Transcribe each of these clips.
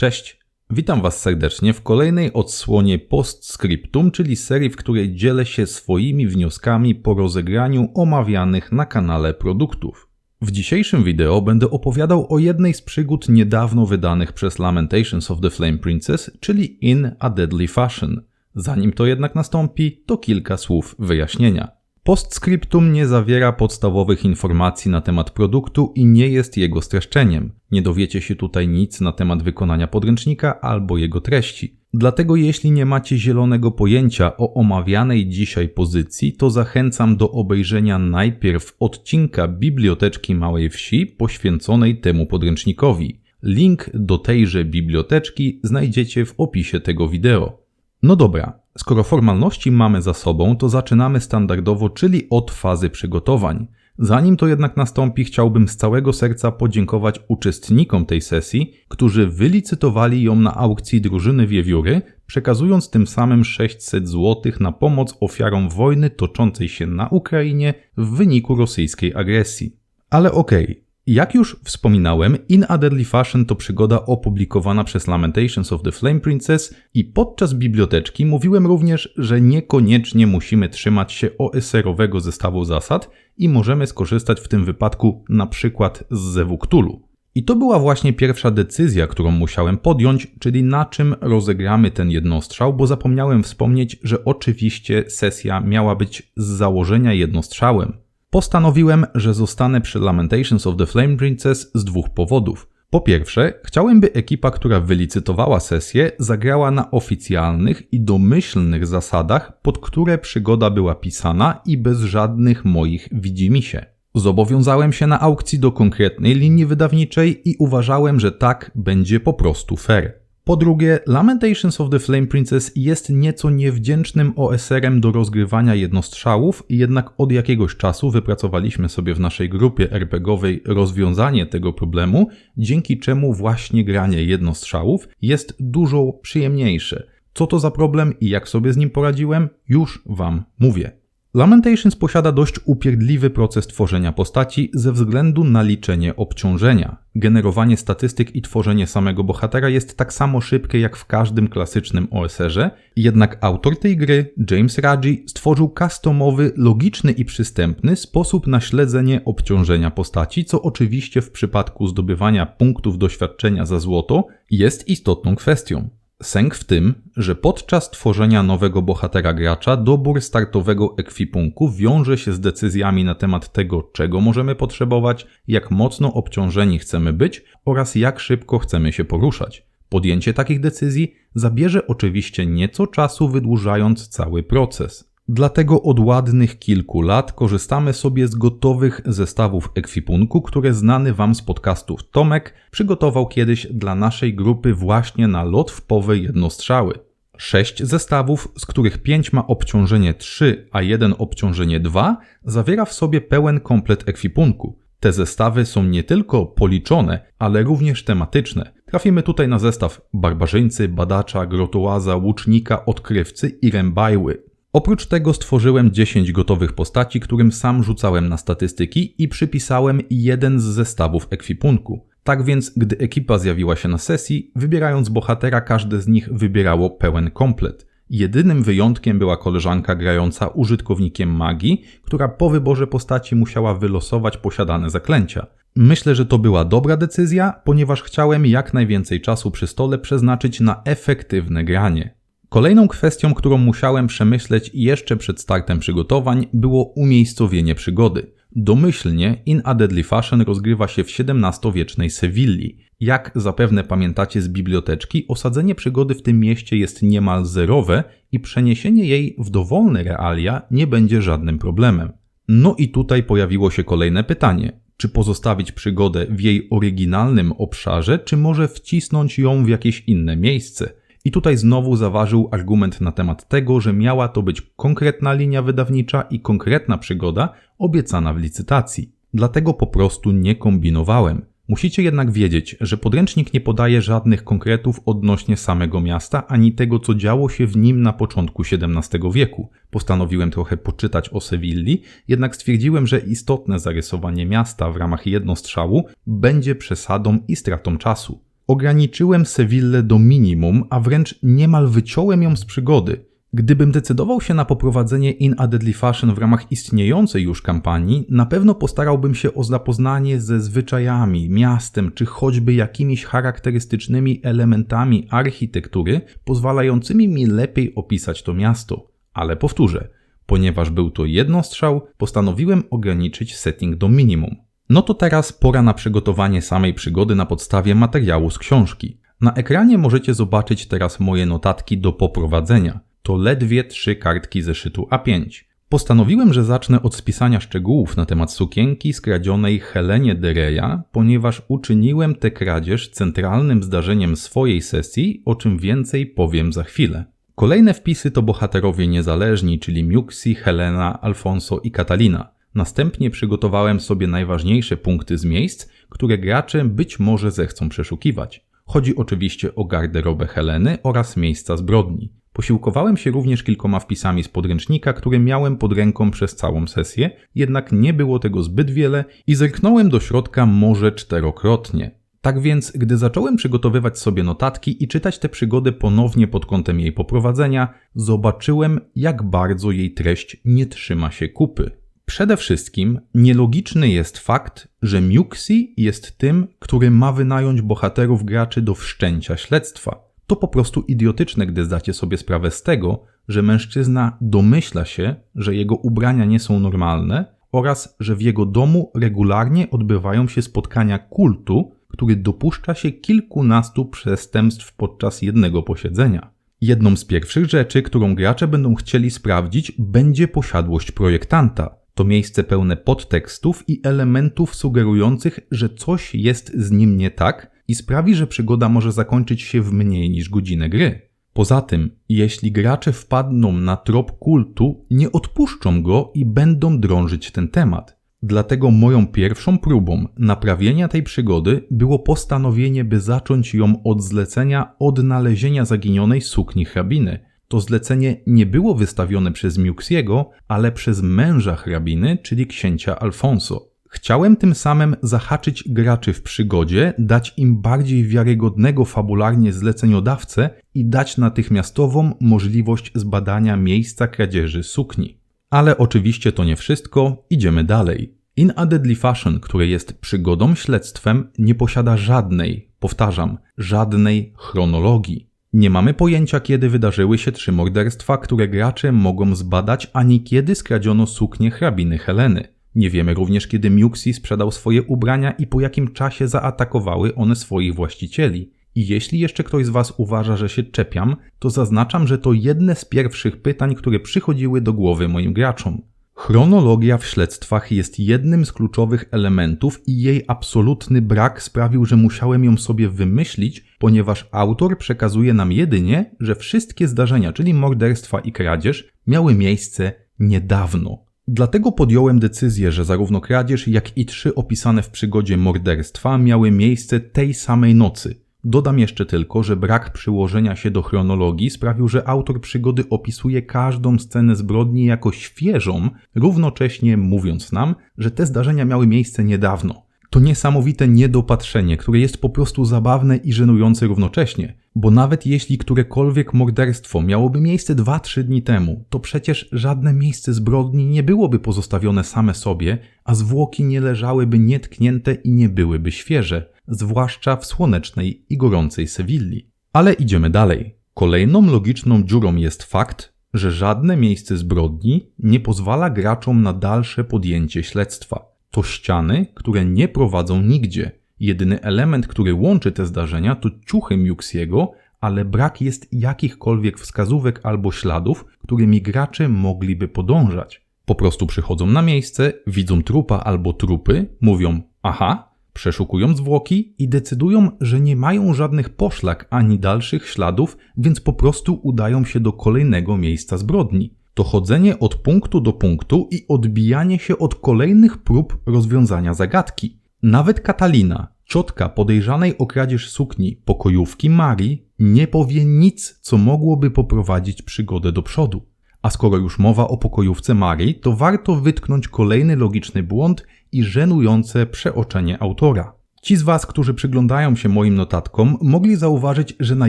Cześć, witam Was serdecznie w kolejnej odsłonie Postscriptum, czyli serii, w której dzielę się swoimi wnioskami po rozegraniu omawianych na kanale produktów. W dzisiejszym wideo będę opowiadał o jednej z przygód niedawno wydanych przez Lamentations of the Flame Princess, czyli In a Deadly Fashion. Zanim to jednak nastąpi, to kilka słów wyjaśnienia. Postscriptum nie zawiera podstawowych informacji na temat produktu i nie jest jego streszczeniem. Nie dowiecie się tutaj nic na temat wykonania podręcznika albo jego treści. Dlatego jeśli nie macie zielonego pojęcia o omawianej dzisiaj pozycji, to zachęcam do obejrzenia najpierw odcinka Biblioteczki Małej Wsi poświęconej temu podręcznikowi. Link do tejże biblioteczki znajdziecie w opisie tego wideo. No dobra, skoro formalności mamy za sobą, to zaczynamy standardowo, czyli od fazy przygotowań. Zanim to jednak nastąpi, chciałbym z całego serca podziękować uczestnikom tej sesji, którzy wylicytowali ją na aukcji drużyny Wiewióry, przekazując tym samym 600 zł na pomoc ofiarom wojny toczącej się na Ukrainie w wyniku rosyjskiej agresji. Ale okej, okay. Jak już wspominałem, In Deadly Fashion to przygoda opublikowana przez Lamentations of the Flame Princess i podczas biblioteczki mówiłem również, że niekoniecznie musimy trzymać się OSR-owego zestawu zasad i możemy skorzystać w tym wypadku na przykład z Zewu Cthulhu. I to była właśnie pierwsza decyzja, którą musiałem podjąć, czyli na czym rozegramy ten jednostrzał, bo zapomniałem wspomnieć, że oczywiście sesja miała być z założenia jednostrzałem. Postanowiłem, że zostanę przy Lamentations of the Flame Princess z dwóch powodów. Po pierwsze, chciałem, by ekipa, która wylicytowała sesję, zagrała na oficjalnych i domyślnych zasadach, pod które przygoda była pisana i bez żadnych moich widzimisię. Zobowiązałem się na aukcji do konkretnej linii wydawniczej i uważałem, że tak będzie po prostu fair. Po drugie, Lamentations of the Flame Princess jest nieco niewdzięcznym OSR-em do rozgrywania jednostrzałów, jednak od jakiegoś czasu wypracowaliśmy sobie w naszej grupie RPGowej rozwiązanie tego problemu, dzięki czemu właśnie granie jednostrzałów jest dużo przyjemniejsze. Co to za problem i jak sobie z nim poradziłem, już Wam mówię. Lamentations posiada dość upierdliwy proces tworzenia postaci ze względu na liczenie obciążenia. Generowanie statystyk i tworzenie samego bohatera jest tak samo szybkie jak w każdym klasycznym OSR-ze, jednak autor tej gry, James Raji, stworzył customowy, logiczny i przystępny sposób na śledzenie obciążenia postaci, co oczywiście w przypadku zdobywania punktów doświadczenia za złoto jest istotną kwestią. Sęk w tym, że podczas tworzenia nowego bohatera gracza dobór startowego ekwipunku wiąże się z decyzjami na temat tego, czego możemy potrzebować, jak mocno obciążeni chcemy być oraz jak szybko chcemy się poruszać. Podjęcie takich decyzji zabierze oczywiście nieco czasu, wydłużając cały proces. Dlatego od ładnych kilku lat korzystamy sobie z gotowych zestawów ekwipunku, które znany Wam z podcastów Tomek przygotował kiedyś dla naszej grupy właśnie na lot w powe jednostrzały. Sześć zestawów, z których pięć ma obciążenie 3, a jeden obciążenie 2, zawiera w sobie pełen komplet ekwipunku. Te zestawy są nie tylko policzone, ale również tematyczne. Trafimy tutaj na zestaw barbarzyńcy, badacza, grotołaza, łucznika, odkrywcy i rębajły. Oprócz tego stworzyłem 10 gotowych postaci, którym sam rzucałem na statystyki i przypisałem jeden z zestawów ekwipunku. Tak więc, gdy ekipa zjawiła się na sesji, wybierając bohatera, każde z nich wybierało pełen komplet. Jedynym wyjątkiem była koleżanka grająca użytkownikiem magii, która po wyborze postaci musiała wylosować posiadane zaklęcia. Myślę, że to była dobra decyzja, ponieważ chciałem jak najwięcej czasu przy stole przeznaczyć na efektywne granie. Kolejną kwestią, którą musiałem przemyśleć jeszcze przed startem przygotowań, było umiejscowienie przygody. Domyślnie In a Deadly Fashion rozgrywa się w XVII-wiecznej Sewilli. Jak zapewne pamiętacie z biblioteczki, osadzenie przygody w tym mieście jest niemal zerowe i przeniesienie jej w dowolne realia nie będzie żadnym problemem. No i tutaj pojawiło się kolejne pytanie. Czy pozostawić przygodę w jej oryginalnym obszarze, czy może wcisnąć ją w jakieś inne miejsce? I tutaj znowu zaważył argument na temat tego, że miała to być konkretna linia wydawnicza i konkretna przygoda obiecana w licytacji. Dlatego po prostu nie kombinowałem. Musicie jednak wiedzieć, że podręcznik nie podaje żadnych konkretów odnośnie samego miasta, ani tego, co działo się w nim na początku XVII wieku. Postanowiłem trochę poczytać o Sewilli, jednak stwierdziłem, że istotne zarysowanie miasta w ramach jednostrzału będzie przesadą i stratą czasu. Ograniczyłem Sewillę do minimum, a wręcz niemal wyciąłem ją z przygody. Gdybym decydował się na poprowadzenie In a Deadly Fashion w ramach istniejącej już kampanii, na pewno postarałbym się o zapoznanie ze zwyczajami, miastem czy choćby jakimiś charakterystycznymi elementami architektury, pozwalającymi mi lepiej opisać to miasto. Ale powtórzę, ponieważ był to jednostrzał, postanowiłem ograniczyć setting do minimum. No to teraz pora na przygotowanie samej przygody na podstawie materiału z książki. Na ekranie możecie zobaczyć teraz moje notatki do poprowadzenia. To ledwie trzy kartki zeszytu A5. Postanowiłem, że zacznę od spisania szczegółów na temat sukienki skradzionej Helenie Dereja, ponieważ uczyniłem tę kradzież centralnym zdarzeniem swojej sesji, o czym więcej powiem za chwilę. Kolejne wpisy to bohaterowie niezależni, czyli Miuxi, Helena, Alfonso i Catalina. Następnie przygotowałem sobie najważniejsze punkty z miejsc, które gracze być może zechcą przeszukiwać. Chodzi oczywiście o garderobę Heleny oraz miejsca zbrodni. Posiłkowałem się również kilkoma wpisami z podręcznika, które miałem pod ręką przez całą sesję, jednak nie było tego zbyt wiele i zerknąłem do środka może czterokrotnie. Tak więc, gdy zacząłem przygotowywać sobie notatki i czytać tę przygodę ponownie pod kątem jej poprowadzenia, zobaczyłem, jak bardzo jej treść nie trzyma się kupy. Przede wszystkim nielogiczny jest fakt, że Miuxi jest tym, który ma wynająć bohaterów graczy do wszczęcia śledztwa. To po prostu idiotyczne, gdy zdacie sobie sprawę z tego, że mężczyzna domyśla się, że jego ubrania nie są normalne oraz że w jego domu regularnie odbywają się spotkania kultu, który dopuszcza się kilkunastu przestępstw podczas jednego posiedzenia. Jedną z pierwszych rzeczy, którą gracze będą chcieli sprawdzić, będzie posiadłość projektanta. To miejsce pełne podtekstów i elementów sugerujących, że coś jest z nim nie tak i sprawi, że przygoda może zakończyć się w mniej niż godzinę gry. Poza tym, jeśli gracze wpadną na trop kultu, nie odpuszczą go i będą drążyć ten temat. Dlatego moją pierwszą próbą naprawienia tej przygody było postanowienie, by zacząć ją od zlecenia odnalezienia zaginionej sukni hrabiny. To zlecenie nie było wystawione przez Miuxiego, ale przez męża hrabiny, czyli księcia Alfonso. Chciałem tym samym zahaczyć graczy w przygodzie, dać im bardziej wiarygodnego fabularnie zleceniodawcę i dać natychmiastową możliwość zbadania miejsca kradzieży sukni. Ale oczywiście to nie wszystko, idziemy dalej. In a Deadly Fashion, które jest przygodą śledztwem, nie posiada żadnej, powtarzam, żadnej chronologii. Nie mamy pojęcia, kiedy wydarzyły się trzy morderstwa, które gracze mogą zbadać, ani kiedy skradziono suknię hrabiny Heleny. Nie wiemy również, kiedy Miuxi sprzedał swoje ubrania i po jakim czasie zaatakowały one swoich właścicieli. I jeśli jeszcze ktoś z Was uważa, że się czepiam, to zaznaczam, że to jedne z pierwszych pytań, które przychodziły do głowy moim graczom. Chronologia w śledztwach jest jednym z kluczowych elementów i jej absolutny brak sprawił, że musiałem ją sobie wymyślić, ponieważ autor przekazuje nam jedynie, że wszystkie zdarzenia, czyli morderstwa i kradzież, miały miejsce niedawno. Dlatego podjąłem decyzję, że zarówno kradzież, jak i trzy opisane w przygodzie morderstwa miały miejsce tej samej nocy. Dodam jeszcze tylko, że brak przyłożenia się do chronologii sprawił, że autor przygody opisuje każdą scenę zbrodni jako świeżą, równocześnie mówiąc nam, że te zdarzenia miały miejsce niedawno. To niesamowite niedopatrzenie, które jest po prostu zabawne i żenujące równocześnie, bo nawet jeśli którekolwiek morderstwo miałoby miejsce 2-3 dni temu, to przecież żadne miejsce zbrodni nie byłoby pozostawione same sobie, a zwłoki nie leżałyby nietknięte i nie byłyby świeże, zwłaszcza w słonecznej i gorącej Sewilli. Ale idziemy dalej. Kolejną logiczną dziurą jest fakt, że żadne miejsce zbrodni nie pozwala graczom na dalsze podjęcie śledztwa. To ściany, które nie prowadzą nigdzie. Jedyny element, który łączy te zdarzenia, to ciuchy Miuxiego, ale brak jest jakichkolwiek wskazówek albo śladów, którymi gracze mogliby podążać. Po prostu przychodzą na miejsce, widzą trupa albo trupy, mówią: Aha, przeszukują zwłoki i decydują, że nie mają żadnych poszlak ani dalszych śladów, więc po prostu udają się do kolejnego miejsca zbrodni to chodzenie od punktu do punktu i odbijanie się od kolejnych prób rozwiązania zagadki. Nawet Katalina, ciotka podejrzanej o kradzież sukni pokojówki Marii, nie powie nic, co mogłoby poprowadzić przygodę do przodu. A skoro już mowa o pokojówce Marii, to warto wytknąć kolejny logiczny błąd i żenujące przeoczenie autora. Ci z Was, którzy przyglądają się moim notatkom, mogli zauważyć, że na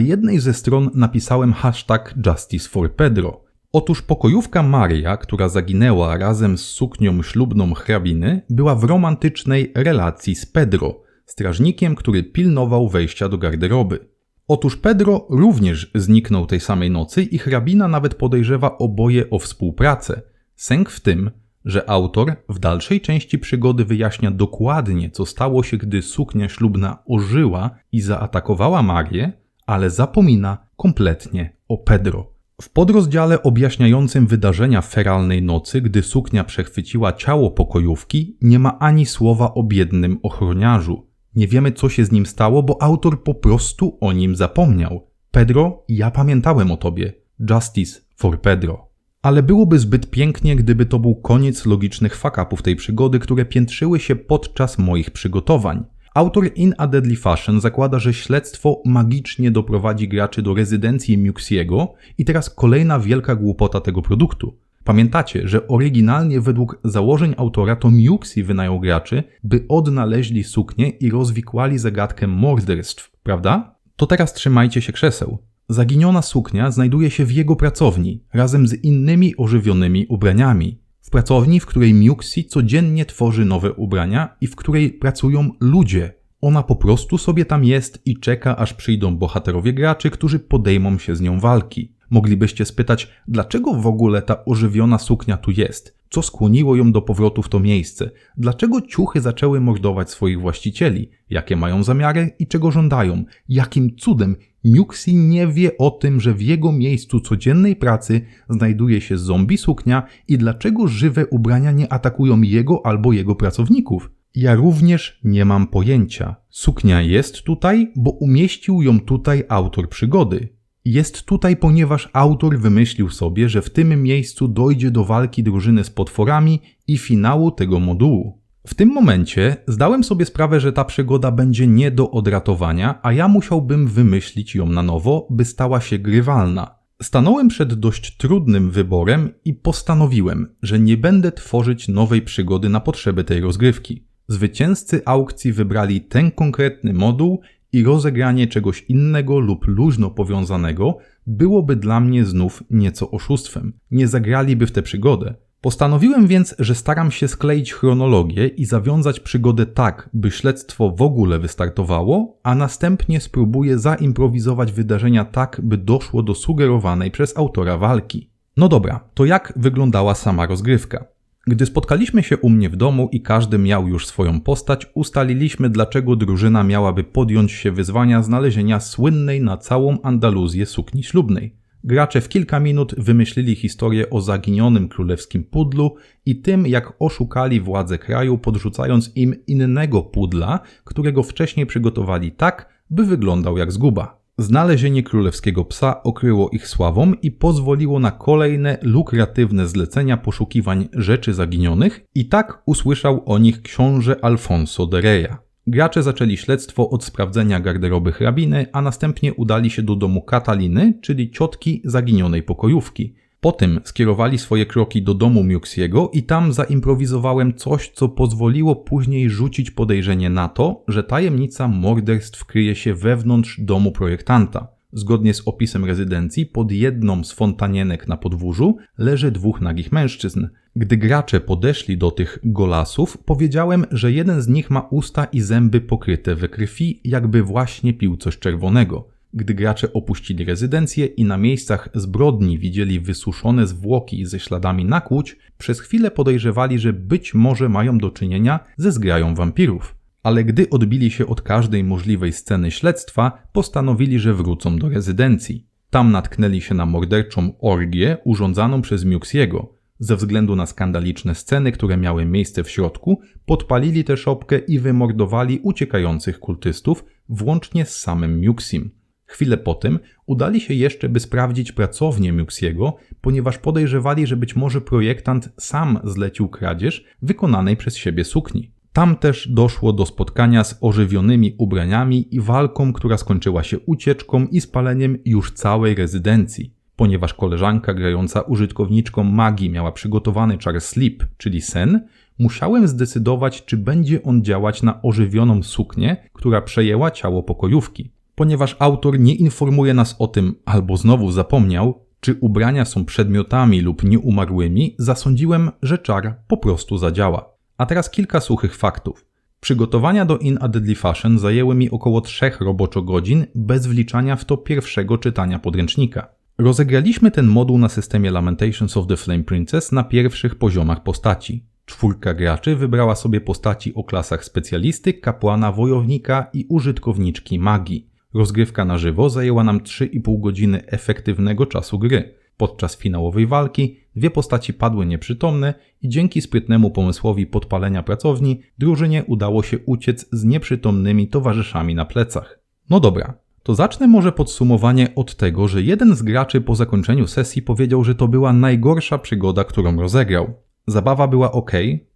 jednej ze stron napisałem hashtag Justice for Pedro. Otóż pokojówka Maria, która zaginęła razem z suknią ślubną hrabiny, była w romantycznej relacji z Pedro, strażnikiem, który pilnował wejścia do garderoby. Otóż Pedro również zniknął tej samej nocy i hrabina nawet podejrzewa oboje o współpracę. Sęk w tym, że autor w dalszej części przygody wyjaśnia dokładnie, co stało się, gdy suknia ślubna ożyła i zaatakowała Marię, ale zapomina kompletnie o Pedro. W podrozdziale objaśniającym wydarzenia feralnej nocy, gdy suknia przechwyciła ciało pokojówki, nie ma ani słowa o biednym ochroniarzu. Nie wiemy, co się z nim stało, bo autor po prostu o nim zapomniał. Pedro, ja pamiętałem o tobie. Justice for Pedro. Ale byłoby zbyt pięknie, gdyby to był koniec logicznych fakapów tej przygody, które piętrzyły się podczas moich przygotowań. Autor In a Deadly Fashion zakłada, że śledztwo magicznie doprowadzi graczy do rezydencji Muxiego i teraz kolejna wielka głupota tego produktu. Pamiętacie, że oryginalnie według założeń autora to Muxi wynajął graczy, by odnaleźli suknię i rozwikłali zagadkę morderstw, prawda? To teraz trzymajcie się krzeseł. Zaginiona suknia znajduje się w jego pracowni, razem z innymi ożywionymi ubraniami. Pracowni, w której Muxi codziennie tworzy nowe ubrania i w której pracują ludzie. Ona po prostu sobie tam jest i czeka, aż przyjdą bohaterowie graczy, którzy podejmą się z nią walki. Moglibyście spytać, dlaczego w ogóle ta ożywiona suknia tu jest? Co skłoniło ją do powrotu w to miejsce? Dlaczego ciuchy zaczęły mordować swoich właścicieli? Jakie mają zamiary i czego żądają? Jakim cudem Muxi nie wie o tym, że w jego miejscu codziennej pracy znajduje się zombie suknia i dlaczego żywe ubrania nie atakują jego albo jego pracowników? Ja również nie mam pojęcia. Suknia jest tutaj, bo umieścił ją tutaj autor przygody. Jest tutaj, ponieważ autor wymyślił sobie, że w tym miejscu dojdzie do walki drużyny z potworami i finału tego modułu. W tym momencie zdałem sobie sprawę, że ta przygoda będzie nie do odratowania, a ja musiałbym wymyślić ją na nowo, by stała się grywalna. Stanąłem przed dość trudnym wyborem i postanowiłem, że nie będę tworzyć nowej przygody na potrzeby tej rozgrywki. Zwycięzcy aukcji wybrali ten konkretny moduł i rozegranie czegoś innego lub luźno powiązanego byłoby dla mnie znów nieco oszustwem. Nie zagraliby w tę przygodę. Postanowiłem więc, że staram się skleić chronologię i zawiązać przygodę tak, by śledztwo w ogóle wystartowało, a następnie spróbuję zaimprowizować wydarzenia tak, by doszło do sugerowanej przez autora walki. No dobra, to jak wyglądała sama rozgrywka? Gdy spotkaliśmy się u mnie w domu i każdy miał już swoją postać, ustaliliśmy, dlaczego drużyna miałaby podjąć się wyzwania znalezienia słynnej na całą Andaluzję sukni ślubnej. Gracze w kilka minut wymyślili historię o zaginionym królewskim pudlu i tym, jak oszukali władze kraju, podrzucając im innego pudla, którego wcześniej przygotowali tak, by wyglądał jak zguba. Znalezienie królewskiego psa okryło ich sławą i pozwoliło na kolejne lukratywne zlecenia poszukiwań rzeczy zaginionych i tak usłyszał o nich książę Alfonso de Reja. Gracze zaczęli śledztwo od sprawdzenia garderoby hrabiny, a następnie udali się do domu Kataliny, czyli ciotki zaginionej pokojówki. Po tym skierowali swoje kroki do domu Muxiego i tam zaimprowizowałem coś, co pozwoliło później rzucić podejrzenie na to, że tajemnica morderstw kryje się wewnątrz domu projektanta. Zgodnie z opisem rezydencji, pod jedną z fontanienek na podwórzu leży dwóch nagich mężczyzn. Gdy gracze podeszli do tych golasów, powiedziałem, że jeden z nich ma usta i zęby pokryte we krwi, jakby właśnie pił coś czerwonego. Gdy gracze opuścili rezydencję i na miejscach zbrodni widzieli wysuszone zwłoki ze śladami nakłuć, przez chwilę podejrzewali, że być może mają do czynienia ze zgrają wampirów. Ale gdy odbili się od każdej możliwej sceny śledztwa, postanowili, że wrócą do rezydencji. Tam natknęli się na morderczą orgię urządzaną przez Muxiego. Ze względu na skandaliczne sceny, które miały miejsce w środku, podpalili tę szopkę i wymordowali uciekających kultystów, włącznie z samym Muxim. Chwilę po tym udali się jeszcze, by sprawdzić pracownię Muxiego, ponieważ podejrzewali, że być może projektant sam zlecił kradzież wykonanej przez siebie sukni. Tam też doszło do spotkania z ożywionymi ubraniami i walką, która skończyła się ucieczką i spaleniem już całej rezydencji. Ponieważ koleżanka grająca użytkowniczką magii miała przygotowany czar sleep, czyli sen, musiałem zdecydować, czy będzie on działać na ożywioną suknię, która przejęła ciało pokojówki. Ponieważ autor nie informuje nas o tym, albo znowu zapomniał, czy ubrania są przedmiotami lub nieumarłymi, zasądziłem, że czar po prostu zadziała. A teraz kilka suchych faktów. Przygotowania do In a Deadly Fashion zajęły mi około 3 roboczo godzin, bez wliczania w to pierwszego czytania podręcznika. Rozegraliśmy ten moduł na systemie Lamentations of the Flame Princess na pierwszych poziomach postaci. Czwórka graczy wybrała sobie postaci o klasach specjalisty, kapłana, wojownika i użytkowniczki magii. Rozgrywka na żywo zajęła nam 3,5 godziny efektywnego czasu gry. Podczas finałowej walki dwie postaci padły nieprzytomne i dzięki sprytnemu pomysłowi podpalenia pracowni drużynie udało się uciec z nieprzytomnymi towarzyszami na plecach. No dobra, to zacznę może podsumowanie od tego, że jeden z graczy po zakończeniu sesji powiedział, że to była najgorsza przygoda, którą rozegrał. Zabawa była ok,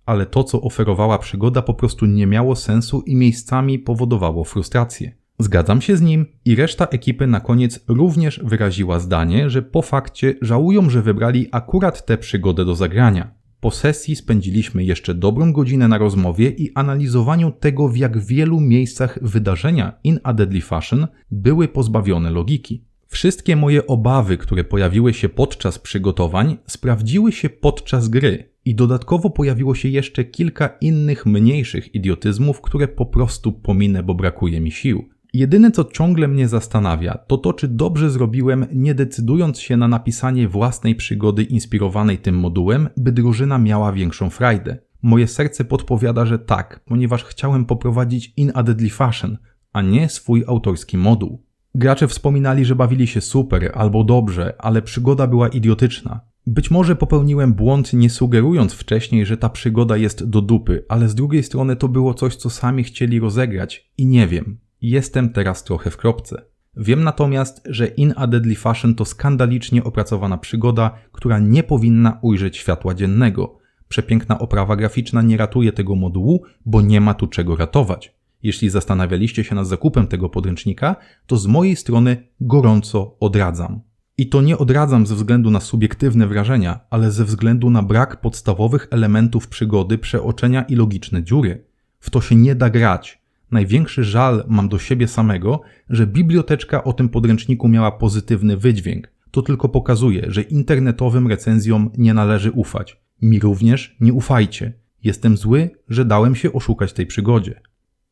ale to, co oferowała przygoda, po prostu nie miało sensu i miejscami powodowało frustrację. Zgadzam się z nim i reszta ekipy na koniec również wyraziła zdanie, że po fakcie żałują, że wybrali akurat tę przygodę do zagrania. Po sesji spędziliśmy jeszcze dobrą godzinę na rozmowie i analizowaniu tego, w jak wielu miejscach wydarzenia In a Deadly Fashion były pozbawione logiki. Wszystkie moje obawy, które pojawiły się podczas przygotowań, sprawdziły się podczas gry i dodatkowo pojawiło się jeszcze kilka innych mniejszych idiotyzmów, które po prostu pominę, bo brakuje mi sił. Jedyne co ciągle mnie zastanawia, to to, czy dobrze zrobiłem, nie decydując się na napisanie własnej przygody inspirowanej tym modułem, by drużyna miała większą frajdę. Moje serce podpowiada, że tak, ponieważ chciałem poprowadzić In a Deadly Fashion, a nie swój autorski moduł. Gracze wspominali, że bawili się super albo dobrze, ale przygoda była idiotyczna. Być może popełniłem błąd nie sugerując wcześniej, że ta przygoda jest do dupy, ale z drugiej strony to było coś, co sami chcieli rozegrać i nie wiem. Jestem teraz trochę w kropce. Wiem natomiast, że In a Deadly Fashion to skandalicznie opracowana przygoda, która nie powinna ujrzeć światła dziennego. Przepiękna oprawa graficzna nie ratuje tego modułu, bo nie ma tu czego ratować. Jeśli zastanawialiście się nad zakupem tego podręcznika, to z mojej strony gorąco odradzam. I to nie odradzam ze względu na subiektywne wrażenia, ale ze względu na brak podstawowych elementów przygody, przeoczenia i logiczne dziury. W to się nie da grać. Największy żal mam do siebie samego, że biblioteczka o tym podręczniku miała pozytywny wydźwięk. To tylko pokazuje, że internetowym recenzjom nie należy ufać. Mi również nie ufajcie. Jestem zły, że dałem się oszukać tej przygodzie.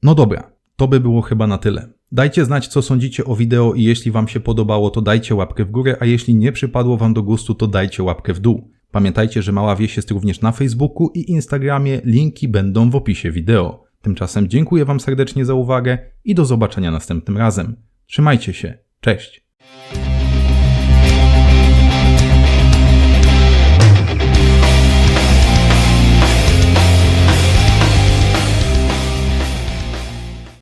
No dobra, to by było chyba na tyle. Dajcie znać, co sądzicie o wideo i jeśli Wam się podobało, to dajcie łapkę w górę, a jeśli nie przypadło Wam do gustu, to dajcie łapkę w dół. Pamiętajcie, że Mała Wieś jest również na Facebooku i Instagramie, linki będą w opisie wideo. Tymczasem dziękuję Wam serdecznie za uwagę i do zobaczenia następnym razem. Trzymajcie się, cześć!